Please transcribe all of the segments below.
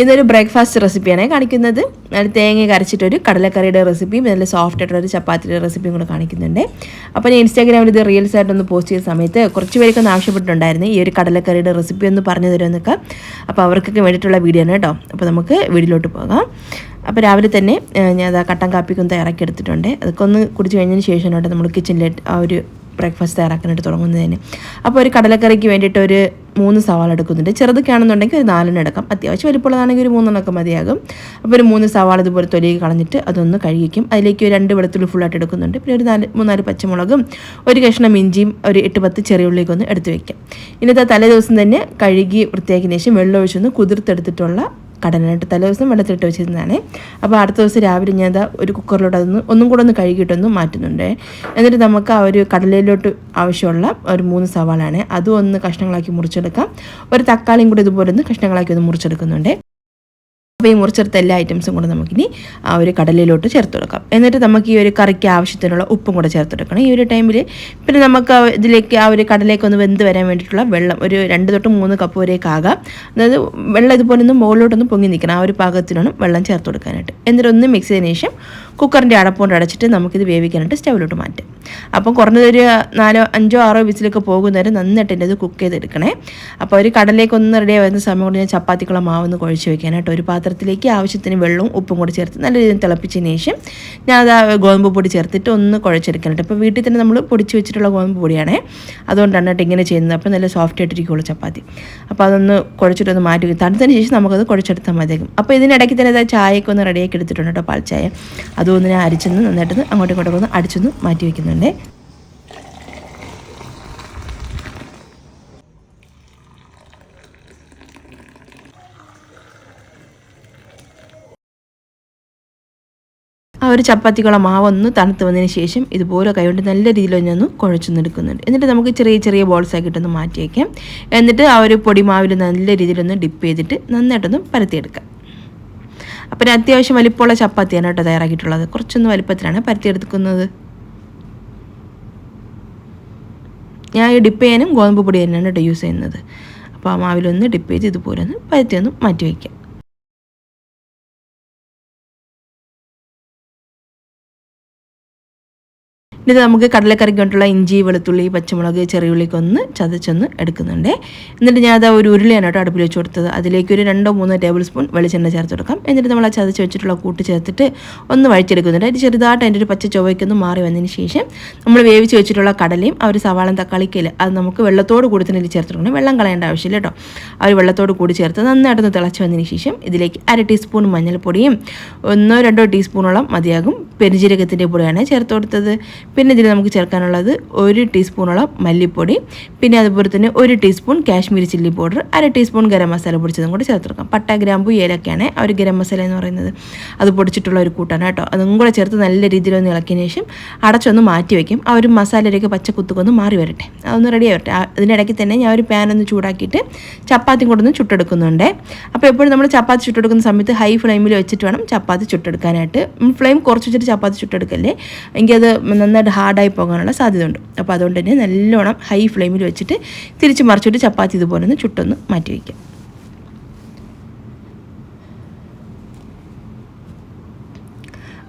ഇതൊരു ബ്രേക്ക്ഫാസ്റ്റ് റെസിപ്പിയാണ് കാണിക്കുന്നത് തേങ്ങ കരച്ചിട്ടൊരു കടലക്കറിയുടെ റെസിപ്പിയും നല്ല സോഫ്റ്റ് ആയിട്ടുള്ള ഒരു ചപ്പാത്തിയുടെ റെസിപ്പിയും കൂടെ കാണിക്കുന്നുണ്ട്. അപ്പോൾ ഞാൻ ഇൻസ്റ്റാഗ്രാമിൽ ഇത് റീൽസ് ആയിട്ടൊന്ന് പോസ്റ്റ് ചെയ്ത സമയത്ത് കുറച്ച് പേർക്ക് ഒന്ന് ആവശ്യപ്പെട്ടിട്ടുണ്ടായിരുന്നു ഈ ഒരു കടലക്കറിയുടെ റെസിപ്പി ഒന്ന് പറഞ്ഞു തരുമെന്നൊക്കെ. അപ്പോൾ അവർക്കൊക്കെ വേണ്ടിയിട്ടുള്ള വീഡിയോ ആണ് കേട്ടോ. അപ്പോൾ നമുക്ക് വീഡിയോയിലോട്ട് പോകാം. അപ്പോൾ രാവിലെ തന്നെ ഞാൻ അത് കട്ടൻ കാപ്പിക്കൊന്ന് തയ്യാറാക്കി എടുത്തിട്ടുണ്ട്. അതൊക്കെ ഒന്ന് കുടിച്ച് കഴിഞ്ഞതിന് ശേഷമാണ് നമ്മൾ കിച്ചണിലെ ആ ഒരു ബ്രേക്ക്ഫാസ്റ്റ് തയ്യാറാക്കാനായിട്ട് തുടങ്ങുന്നതിന്. അപ്പോൾ ഒരു കടലക്കറിക്ക് വേണ്ടിയിട്ട് ഒരു മൂന്ന് സവാള എടുക്കുന്നുണ്ട്. ചെറുതൊക്കെ ആണെന്നുണ്ടെങ്കിൽ ഒരു നാലെണ്ണം എടുക്കാം. അത്യാവശ്യം വലിപ്പമുള്ളതാണെങ്കിൽ ഒരു മൂന്നെണ്ണമൊക്കെ മതിയാകും. അപ്പോൾ ഒരു മൂന്ന് സവാള ഇതുപോലെ തൊലി കളഞ്ഞിട്ട് അതൊന്ന് കഴുകിക്കും. അതിലേക്ക് ഒരു രണ്ട് വെളുത്തുള്ളി ഫുള്ളായിട്ട് എടുക്കുന്നുണ്ട്. പിന്നെ ഒരു നാല് മൂന്നാൽ പച്ചമുളകും ഒരു കഷ്ണം ഇഞ്ചിയും ഒരു എട്ട് പത്ത് ചെറിയ ഉള്ളിക്കൊന്ന് എടുത്ത് വയ്ക്കാം ഇന്നത്തെ തലേ ദിവസം തന്നെ കഴുകി വൃത്തിയാക്കിയതിന് ശേഷം വെള്ളം ഒഴിച്ചൊന്ന് കുതിർത്തെടുത്തിട്ടുള്ള കടലിട്ട് തലേ ദിവസം വെള്ളത്തിലിട്ട് വെച്ചിരുന്നതാണ്. അപ്പോൾ അടുത്ത ദിവസം രാവിലെ ഞാൻ ഒരു കുക്കറിലോട്ട് അതൊന്ന് ഒന്നും കൂടെ ഒന്ന് കഴുകിയിട്ടൊന്ന് മാറ്റുന്നുണ്ട്. എന്നിട്ട് നമുക്ക് ആ ഒരു കടലയിലോട്ട് ആവശ്യമുള്ള ഒരു മൂന്ന് സവാളാണ് അതും ഒന്ന് കഷ്ണങ്ങളാക്കി മുറിച്ചെടുക്കാം. ഒരു തക്കാളിയും കൂടി ഇതുപോലെ ഒന്ന് കഷ്ണങ്ങളാക്കി ഒന്ന് മുറിച്ചെടുക്കുന്നുണ്ട്. അപ്പോൾ ഈ മുറിച്ചെടുത്ത എല്ലാ ഐറ്റംസും കൂടെ നമുക്കിനി ആ ഒരു കടലിലോട്ട് ചേർത്ത് കൊടുക്കാം. എന്നിട്ട് നമുക്ക് ഈ ഒരു കറിക്ക് ആവശ്യത്തിനുള്ള ഉപ്പും കൂടെ ചേർത്ത് കൊടുക്കണം. ഈ ഒരു ടൈമിൽ പിന്നെ നമുക്ക് ഇതിലേക്ക് ആ ഒരു കടലേക്ക് ഒന്ന് വെന്ത് വരാൻ വേണ്ടിയിട്ടുള്ള വെള്ളം ഒരു രണ്ട് തൊട്ട് മൂന്ന് കപ്പ് വരെയൊക്കെ ആകാം. അതായത് വെള്ളം ഇതുപോലെ ഒന്ന് മുകളിലോട്ടൊന്ന് പൊങ്ങി നിൽക്കണം ആ ഒരു പാകത്തിനാണ് വെള്ളം ചേർത്ത് കൊടുക്കാനായിട്ട്. എന്നിട്ട് ഒന്ന് മിക്സ് ചെയ്തതിന് ശേഷം കുക്കറിന്റെ അടപ്പുകൊണ്ട് അടച്ചിട്ട് നമുക്കിത് വേവിക്കാനായിട്ട് സ്റ്റൗവിലോട്ട് മാറ്റാം. അപ്പം കുറഞ്ഞതൊരു നാലോ അഞ്ചോ ആറോ വിസിലൊക്കെ പോകുന്നവരെ നന്നായിട്ട് എന്റെ അത് കുക്ക് ചെയ്തെടുക്കണേ. അപ്പോൾ ഒരു കടലേക്ക് ഒന്ന് റെഡി ആവുന്ന സമയം കൊണ്ട് ഞാൻ ചപ്പാത്തിക്കുള്ള മാവൊന്ന് കുഴച്ച് വെക്കാനായിട്ട് ഒരു പാത്രത്തിലേക്ക് ആവശ്യത്തിന് വെള്ളവും ഉപ്പും കൂടി ചേർത്ത് നല്ല രീതിയിൽ തിളപ്പിച്ചതിന് ശേഷം ഞാൻ അത് ഗോതമ്പ് പൊടി ചേർത്തിട്ട് ഒന്ന് കുഴച്ചെടുക്കാനായിട്ട്. ഇപ്പോൾ വീട്ടിൽ തന്നെ നമ്മൾ പൊടിച്ച് വെച്ചിട്ടുള്ള ഗോതമ്പ് പൊടിയാണേ. അതുകൊണ്ടാണ് കേട്ടോ ഇങ്ങനെ ചെയ്യുന്നത്. അപ്പോൾ നല്ല സോഫ്റ്റ് ആയിട്ടിരിക്കുള്ളൂ ചപ്പാത്തി. അപ്പോൾ അതൊന്ന് കുഴച്ചിട്ടൊന്ന് മാറ്റി തണുത്തതിന് ശേഷം നമുക്കത് കുഴച്ചെടുത്താൽ മതിയാകും. അപ്പോൾ ഇതിനിടയ്ക്ക് തന്നെ ചായയൊക്കെ ഒന്ന് റെഡിയാക്കി എടുത്തിട്ടുണ്ട് കേട്ടോ പാൽ ചായ അതും ഒന്ന് ഞാൻ അരിച്ചെന്ന് നന്നായിട്ട് അങ്ങോട്ടും ഇങ്ങോട്ടും ഒന്ന് അടിച്ചൊന്ന് മാറ്റി വയ്ക്കുന്നുണ്ട് ആ ഒരു ചപ്പാത്തിക്കുള്ള മാവൊന്ന് തണുത്ത് വന്നതിന് ശേഷം ഇതുപോലെ കൈകൊണ്ട് നല്ല രീതിയിൽ ഒന്ന് കുഴച്ചൊന്നെടുക്കുന്നുണ്ട്. എന്നിട്ട് നമുക്ക് ചെറിയ ചെറിയ ബോൾസ് ആക്കിയിട്ടൊന്ന് മാറ്റി വയ്ക്കാം എന്നിട്ട് ആ ഒരു പൊടി മാവിൽ നല്ല രീതിയിലൊന്ന് ഡിപ്പ് ചെയ്തിട്ട് നന്നായിട്ടൊന്ന് പരത്തിയെടുക്കാം. അപ്പം അത്യാവശ്യം വലിപ്പമുള്ള ചപ്പാത്തിയാണ് കേട്ടോ തയ്യാറാക്കിയിട്ടുള്ളത്. കുറച്ചൊന്ന് വലിപ്പത്തിലാണ് പരത്തിയെടുക്കുന്നത്. ഞാൻ ഈ ഡിപ്പ് ചെയ്യാനും ഗോതമ്പ് പൊടി തന്നെയാണ് കേട്ടോ യൂസ് ചെയ്യുന്നത്. അപ്പോൾ ആ മാവിലൊന്ന് ഡിപ്പ് ചെയ്ത് ഇതുപോലെ ഒന്ന് പരത്തി ഒന്ന് മാറ്റി വയ്ക്കാം. ഇത് നമുക്ക് കടലക്കറിക്ക് വേണ്ടിയുള്ള ഇഞ്ചി വെളുത്തുള്ളി പച്ചമുളക് ചെറിയുള്ളിക്ക് ഒന്ന് ചതച്ചൊന്ന് എടുക്കുന്നുണ്ട്. എന്നിട്ട് ഞാൻ അത് ഒരു ഉരുളിയാണ് കേട്ടോ അടുപ്പിൽ വെച്ച് കൊടുത്തത്. അതിലേക്ക് ഒരു രണ്ടോ മൂന്നോ ടേബിൾ സ്പൂൺ വെളിച്ചെണ്ണ ചേർത്ത് കൊടുക്കാം. എന്നിട്ട് നമ്മൾ ആ ചതച്ച് വെച്ചിട്ടുള്ള കൂട്ട് ചേർത്തിട്ട് ഒന്ന് വഴിച്ചെടുക്കുന്നുണ്ട് അത് ചെറുതായിട്ട് അതിന്റെ ഒരു പച്ച ചൊവ്വയ്ക്കൊന്ന് മാറി വന്നതിന് ശേഷം നമ്മൾ വേവിച്ച് വെച്ചിട്ടുള്ള കടലയും ആ ഒരു സവാളം തക്കാളിക്കയിൽ അത് നമുക്ക് വെള്ളത്തോട് കൂടി തന്നെ ചേർത്ത് കൊടുക്കണം. വെള്ളം കളയേണ്ട ആവശ്യമില്ല കേട്ടോ. ആ ഒരു വെള്ളത്തോട് കൂടി ചേർത്ത് നന്നായിട്ടൊന്ന് തിളച്ച് വന്നതിന് ശേഷം ഇതിലേക്ക് അര ടീസ്പൂൺ മഞ്ഞൾപ്പൊടിയും ഒന്നോ രണ്ടോ ടീസ്പൂണോളം മതിയാകും. പെരുജീരകത്തിന്റെ പൊടിയാണ് ചേർത്ത് കൊടുത്തത്. പിന്നെ ഇതിൽ നമുക്ക് ചേർക്കാനുള്ളത് ഒരു ടീസ്പൂണോളം മല്ലിപ്പൊടി പിന്നെ അതുപോലെ തന്നെ ഒരു ടീസ്പൂൺ കാശ്മീരി ചില്ലി പൗഡർ അര ടീസ്പൂൺ ഗരം മസാല പൊടിച്ചതും കൂടി ചേർത്തെടുക്കാം പട്ട ഗ്രാമ്പു ഏലക്കാണ് ആ ഒരു ഗരം മസാല എന്ന് പറയുന്നത്. അത് പൊടിച്ചിട്ടുള്ള ഒരു കൂട്ടാണ് കേട്ടോ. അതും കൂടെ ചേർത്ത് നല്ല രീതിയിൽ ഒന്ന് ഇളക്കിയതിന് ശേഷം അടച്ചൊന്ന് മാറ്റി വയ്ക്കും ആ ഒരു മസാലയിലേക്ക് പച്ച കുത്തുക്കൊന്ന് മാറി വരട്ടെ. അതൊന്ന് റെഡി ആവട്ടെ. അതിനിടയ്ക്ക് തന്നെ ഞാൻ ഒരു പാൻ ഒന്ന് ചൂടാക്കിയിട്ട് ചപ്പാത്തി കൊണ്ടൊന്ന് ചുട്ടെടുക്കുന്നുണ്ട്. അപ്പോൾ എപ്പോഴും നമ്മൾ ചപ്പാത്തി ചുട്ടെടുക്കുന്ന സമയത്ത് ഹൈ ഫ്ലെയിമിൽ വെച്ചിട്ട് വേണം ചപ്പാത്തി ചുട്ടെടുക്കാനായിട്ട്. ഫ്ലെയിം കുറച്ച് വെച്ചിട്ട് ചപ്പാത്തി ചുട്ടെടുക്കല്ലേ? എങ്കിൽ അത് നന്നായിട്ട് നന്നായിട്ട് ഹാർഡായി പോകാനുള്ള സാധ്യത ഉണ്ട് അപ്പോൾ അതുകൊണ്ട് തന്നെ നല്ലോണം ഹൈ ഫ്ലെയിമിൽ വെച്ചിട്ട് തിരിച്ച് മറിച്ചിട്ട് ചപ്പാത്തി ഇതുപോലെ ഒന്ന് ചുട്ടൊന്ന് മാറ്റി വയ്ക്കാം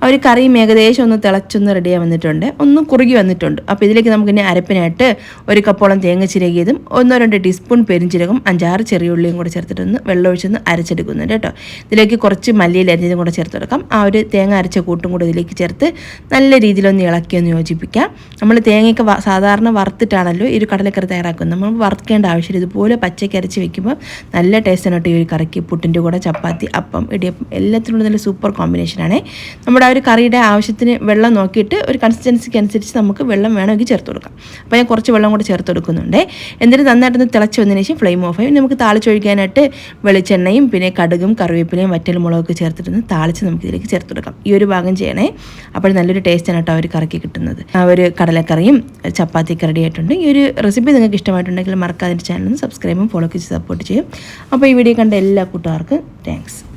ആ ഒരു കറിയും ഏകദേശം ഒന്ന് തിളച്ചൊന്ന് റെഡിയായി വന്നിട്ടുണ്ട്. ഒന്ന് കുറുകി വന്നിട്ടുണ്ട്. അപ്പോൾ ഇതിലേക്ക് നമുക്ക് ഇനി അരപ്പിനായിട്ട് ഒരു കപ്പോളം തേങ്ങ ചിരകിയതും ഒന്നോ രണ്ട് ടീസ്പൂൺ പെരിഞ്ചിരകും അഞ്ചാറ് ചെറിയ ഉള്ളിയും കൂടെ ചേർത്തിട്ടൊന്ന് വെള്ളം ഒഴിച്ചൊന്ന് അരച്ചെടുക്കുന്നുണ്ട് കേട്ടോ. ഇതിലേക്ക് കുറച്ച് മല്ലിയിൽ അരിഞ്ഞതും കൂടെ ചേർത്ത് കൊടുക്കാം. ആ ഒരു തേങ്ങ അരച്ച കൂട്ടും കൂടെ ഇതിലേക്ക് ചേർത്ത് നല്ല രീതിയിലൊന്ന് ഇളക്കി ഒന്ന് യോജിപ്പിക്കാം. നമ്മൾ തേങ്ങയൊക്കെ സാധാരണ വറുത്തിട്ടാണല്ലോ ഈ ഒരു കടലക്കറി തയ്യാറാക്കുന്നത്. നമ്മൾ വറുക്കേണ്ട ആവശ്യമില്ല. ഇതുപോലെ പച്ചയ്ക്ക് അരച്ച് വെക്കുമ്പോൾ നല്ല ടേസ്റ്റാണ് കേട്ടോ ഈ ഒരു കറിക്ക് പുട്ടിന്റെ കൂടെ ചപ്പാത്തി അപ്പം ഇടിയപ്പം എല്ലാത്തിനും നല്ല സൂപ്പർ കോമ്പിനേഷനാണ് നമ്മുടെ ഒരു കറിയുടെ ആവശ്യത്തിന് വെള്ളം നോക്കിയിട്ട് ഒരു കൺസിസ്റ്റൻസിക്ക് അനുസരിച്ച് നമുക്ക് വെള്ളം വേണമെങ്കിൽ ചേർത്ത് കൊടുക്കാം. അപ്പോൾ ഞാൻ കുറച്ച് വെള്ളം കൂടി ചേർത്ത് കൊടുക്കുന്നുണ്ട്. എന്നിട്ട് നന്നായിട്ടൊന്ന് തിളച്ച് വന്നതിന് ശേഷം ഫ്ലെയിം ഓഫ് ആയി. നമുക്ക് താളിച്ചൊഴിക്കാനായിട്ട് വെളിച്ചെണ്ണയും പിന്നെ കടുകും കറിവേപ്പിലയും വറ്റൽ മുളകൊക്കെ ചേർത്തിട്ടൊന്ന് താളിച്ച് നമുക്ക് ഇതിലേക്ക് ചേർത്ത് കൊടുക്കാം. ഈ ഒരു ഭാഗം ചെയ്യണേ. അപ്പോൾ നല്ലൊരു ടേസ്റ്റാണ് കേട്ടോ അവർ കറിക്ക് കിട്ടുന്നത്. ആ ഒരു കടലക്കറിയും ചപ്പാത്തി റെഡി ആയിട്ടുണ്ട് ഈ ഒരു റെസിപ്പി നിങ്ങൾക്ക് ഇഷ്ടമായിട്ടുണ്ടെങ്കിൽ മറക്കാതിന്റെ ചാനൽ സബ്സ്ക്രൈബും ഫോളോ ചെയ്ത് സപ്പോർട്ട് ചെയ്യും. അപ്പോൾ ഈ വീഡിയോ കണ്ട എല്ലാ കൂട്ടുകാർക്കും താങ്ക്സ്